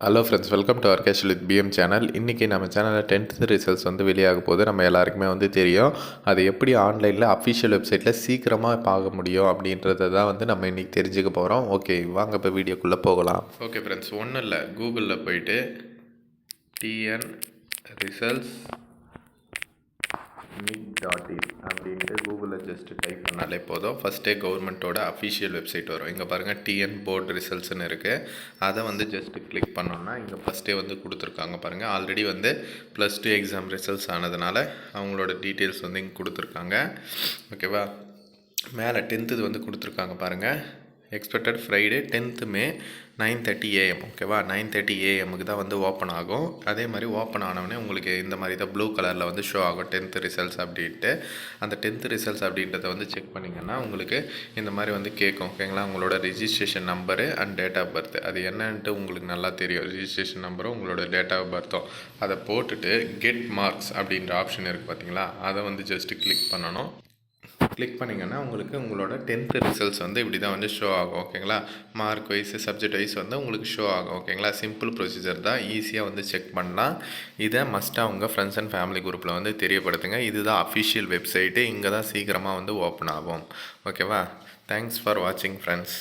Hello friends welcome to cash with PM channel இன்றைக்கி நம்ம சேனலில் டென்த்து ரிசல்ட்ஸ் வந்து வெளியாக போது நம்ம எல்லாருக்குமே வந்து தெரியும். அது எப்படி ஆன்லைனில் அஃபிஷியல் வெப்சைட்டில் சீக்கிரமாக பார்க்க முடியும் அப்படின்றத தான் வந்து நம்ம இன்றைக்கி தெரிஞ்சுக்க போகிறோம் ஓகே வாங்க இப்போ வீடியோக்குள்ளே போகலாம். ஓகே ஃப்ரெண்ட்ஸ் ஒன்றும் இல்லை. கூகுளில் போயிட்டு TN results nic dot in அப்படின்ட்டு கூகுளில் ஜஸ்ட் டைப் பண்ணாலே போதும். ஃபஸ்ட்டே கவர்மெண்ட்டோட அஃபிஷியல் வெப்சைட் வரும். இங்கே பாருங்கள் டிஎன் போர்டு ரிசல்ட்ஸ்னு இருக்குது அதை வந்து ஜஸ்ட்டு கிளிக் பண்ணோன்னா இங்கே ஃபஸ்ட்டே வந்து கொடுத்துருக்காங்க பாருங்கள் ஆல்ரெடி வந்து ப்ளஸ் டூ எக்ஸாம் ரிசல்ட்ஸ் ஆனதுனால அவங்களோட டீட்டெயில்ஸ் வந்து இங்கே கொடுத்துருக்காங்க. ஓகேவா மேலே டென்த்து வந்து கொடுத்துருக்காங்க பாருங்கள் expected Friday tenth May nine thirty AM ஓகேவா நைன் தேர்ட்டி ஏஎம்முக்கு தான் வந்து ஓப்பன் ஆகும். அதே மாதிரி ஓப்பன் ஆனவொடனே உங்களுக்கு இந்த மாதிரி தான் ப்ளூ கலரில் வந்து ஷோ ஆகும். டென்த்து ரிசல்ட்ஸ் அப்படின்ட்டு. அந்த டென்த்து ரிசல்ட்ஸ் அப்படின்றத வந்து செக் பண்ணிங்கன்னா உங்களுக்கு இந்த மாதிரி வந்து கேட்கும் ஓகேங்களா உங்களோட registration number and date of birth அது என்னன்ட்டு உங்களுக்கு நல்லா தெரியும். ரிஜிஸ்ட்ரேஷன் நம்பரும் உங்களோட டேட் ஆஃப் பர்த்தும் அதை போட்டுட்டு கெட் மார்க்ஸ் அப்படின்ற ஆப்ஷன் இருக்குது பார்த்தீங்களா அதை வந்து ஜஸ்ட்டு கிளிக் பண்ணணும். கிளிக் பண்ணிங்கன்னா உங்களுக்கு உங்களோட டென்த்து ரிசல்ட்ஸ் வந்து இப்படி தான் வந்து ஷோ ஆகும் ஓகேங்களா மார்க் வைஸ் சப்ஜெக்ட் வைஸ் வந்து உங்களுக்கு ஷோ ஆகும் ஓகேங்களா சிம்பிள் ப்ரொசீஜர் தான் ஈஸியாக வந்து செக் பண்ணலாம். இதை மஸ்ட்டாக உங்கள் ஃப்ரெண்ட்ஸ் அண்ட் ஃபேமிலி குரூப்பில் வந்து தெரியப்படுத்துங்க. இதுதான் அஃபிஷியல் வெப்சைட்டு இங்கே தான் சீக்கிரமாக வந்து ஓப்பன் ஆகும் ஓகேவா தேங்க்ஸ் ஃபார் வாட்சிங் ஃப்ரெண்ட்ஸ்